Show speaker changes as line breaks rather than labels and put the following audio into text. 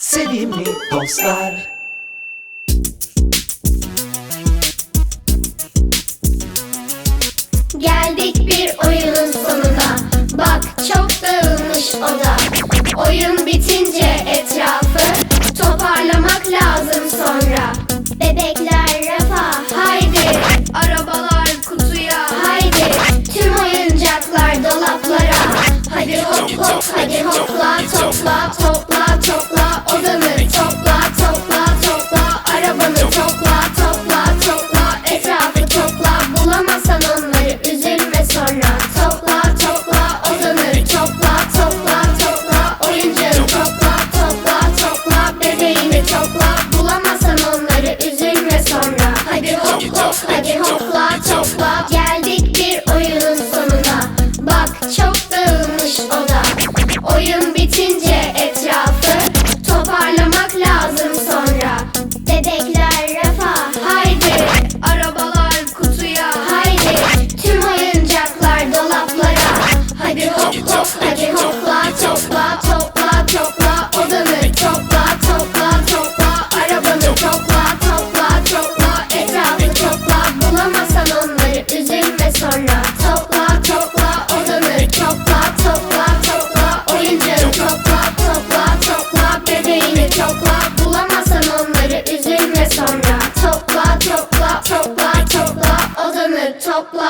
Sevimli dostlar.
Geldik bir oyunun sonuna. Bak çok dağılmış oda. Oyun bitince etrafı Toparlamak lazım sonra. Bebekler rafa topla topla topla topla odanı. Topla topla topla arabanı. Topla topla topla etrafı. Topla bulamazsan onları üzülme sonra. Topla topla odanı. Topla topla topla oyuncağı. Topla topla topla bebeğini. Topla bulamazsan onları üzülme sonra. Hadi hopla hadi hopla topla. Gel topla topla topla topla topla topla topla topla topla Oyuncağı. Topla topla topla Bebeğini. Topla Bulamazsan onları üzülme sonra. Topla topla topla topla Odanı. Topla